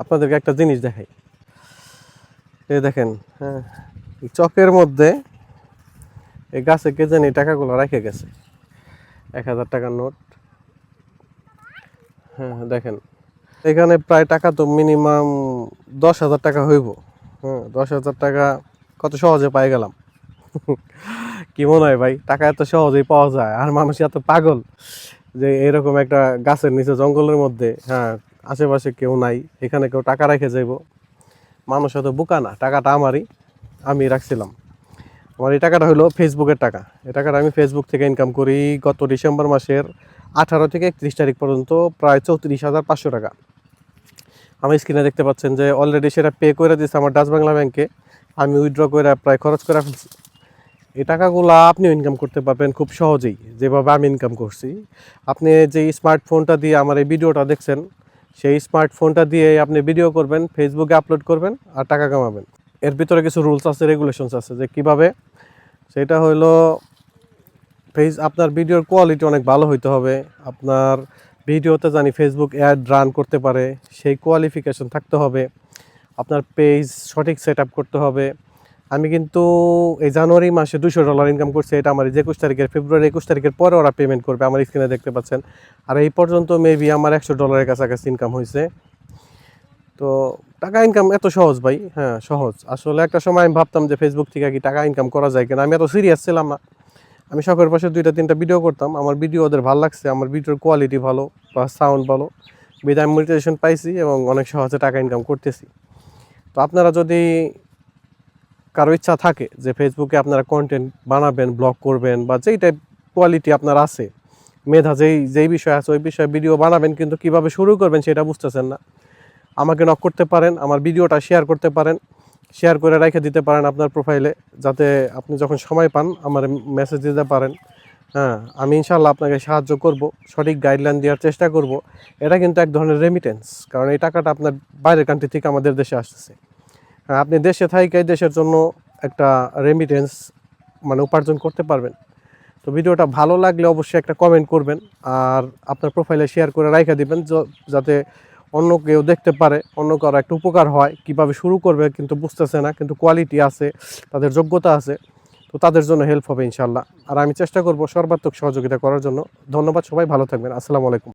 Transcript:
আপনাদেরকে একটা জিনিস দেখাই। এই দেখেন হ্যাঁ চকের মধ্যে এই গাছে কে জানি টাকাগুলো রেখে গেছে। এক হাজার টাকার নোট। হ্যাঁ দেখেন, এখানে প্রায় টাকা তো মিনিমাম দশ হাজার টাকা হইব। হ্যাঁ দশ হাজার টাকা কত সহজে পাই গেলাম। কি মনে হয় ভাই, টাকা এত সহজেই পাওয়া যায়? আর মানুষ এত পাগল যে এরকম একটা গাছের নিচে জঙ্গলের মধ্যে হ্যাঁ আশেপাশে কেউ নাই, এখানে কেউ টাকা রেখে যাইব। মানুষ এত বোকা না, টাকাটা আমারই, আমি রাখছিলাম। আমার এই টাকাটা হলো ফেসবুকের টাকা। এই টাকাটা আমি ফেসবুক থেকে ইনকাম করি গত ডিসেম্বর মাসের আঠারো থেকে একত্রিশ তারিখ পর্যন্ত, প্রায় চৌত্রিশ হাজার পাঁচশো টাকা। আমি স্ক্রিনে দেখতে পাচ্ছেন যে অলরেডি সেটা পে করে দিয়েছে আমার ডাচ বাংলা ব্যাংকে আমি উইথড্র করে প্রায় খরচ করে ফেলছি। এই টাকাগুলো আপনিও ইনকাম করতে পারবেন খুব সহজেই, যেভাবে আমি ইনকাম করছি। আপনি যে স্মার্টফোনটা দিয়ে আমার এই ভিডিওটা দেখছেন সেই স্মার্টফোনটা দিয়ে আপনি ভিডিও করবেন ফেসবুকে আপলোড করবেন আর টাকা কামাবেন। এর ভিতরে কিছু রুলস আছে রেগুলেশনস আছে যে কীভাবে, সেটা হলো ফেস আপনার ভিডিওর কোয়ালিটি অনেক ভালো হইতে হবে। আপনার ভিডিওতে জানি ফেসবুক অ্যাড রান করতে পারে, সেই কোয়ালিফিকেশন থাকতে হবে। আপনার পেজ সঠিক সেট করতে হবে। আমি কিন্তু এই জানুয়ারি মাসে দুশো ডলার ইনকাম করছি, এটা আমার যে একুশ তারিখের, ফেব্রুয়ারি একুশ তারিখের পরে ওরা পেমেন্ট করবে, আমার স্ক্রিনে দেখতে পাচ্ছেন। আর এই পর্যন্ত মেবি আমার একশো ডলারের কাছাকাছি ইনকাম হয়েছে। তো টাকা ইনকাম এত সহজ ভাই হ্যাঁ সহজ। আসলে একটা সময় আমি ভাবতাম যে ফেসবুক থেকে কি টাকা ইনকাম করা যায় কিনা, আমি এত সিরিয়াস ছিলাম না। আমি শখের পাশে দুইটা, তিনটা ভিডিও করতাম, আমার ভিডিও ওদের ভালো লাগছে, আমার ভিডিওর কোয়ালিটি ভালো বা সাউন্ড ভালো বিদায় মনিটাইজেশন পাইছি এবং অনেক সহজে টাকা ইনকাম করতেছি। তো আপনারা যদি কারও ইচ্ছা থাকে যে ফেসবুকে আপনারা কন্টেন্ট বানাবেন ব্লগ করবেন বা যেই টাইপ কোয়ালিটি আপনার আছে, মেধা যেই যেই বিষয় আছে, ওই বিষয়ে ভিডিও বানাবেন কিন্তু কীভাবে শুরু করবেন সেটা বুঝতেছেন না। আমাকে নক করতে পারেন, আমার ভিডিওটা শেয়ার করতে পারেন শেয়ার করে রেখে দিতে পারেন আপনার প্রোফাইলে যাতে আপনি যখন সময় পান আমার মেসেজ দিতে পারেন। হ্যাঁ আমি ইনশাল্লাহ আপনাকে সাহায্য করব, সঠিক গাইডলাইন দেওয়ার চেষ্টা করব। এটা কিন্তু এক ধরনের রেমিটেন্স কারণ এই টাকাটা আপনার বাইরের কান্ট্রি থেকে আমাদের দেশে আসতেছে। আপনি দেশে থাইকাই দেশের জন্য একটা রেমিটেন্স মানে উপার্জন করতে পারবেন। তো ভিডিওটা ভালো লাগলে অবশ্যই একটা কমেন্ট করবেন আর আপনার প্রোফাইলে শেয়ার করে রাইখা দিবেন যাতে অন্য কেউ দেখতে পারে, অন্য কারও একটা উপকার হয়, কীভাবে শুরু করবে কিন্তু বুঝতেছে না, কিন্তু কোয়ালিটি আছে, তাদের যোগ্যতা আছে, তো তাদের জন্য হেল্প হবে ইনশাল্লাহ আর আমি চেষ্টা করব সর্বাত্মক সহযোগিতা করার জন্য। ধন্যবাদ সবাই, ভালো থাকবেন। আসসালামু আলাইকুম।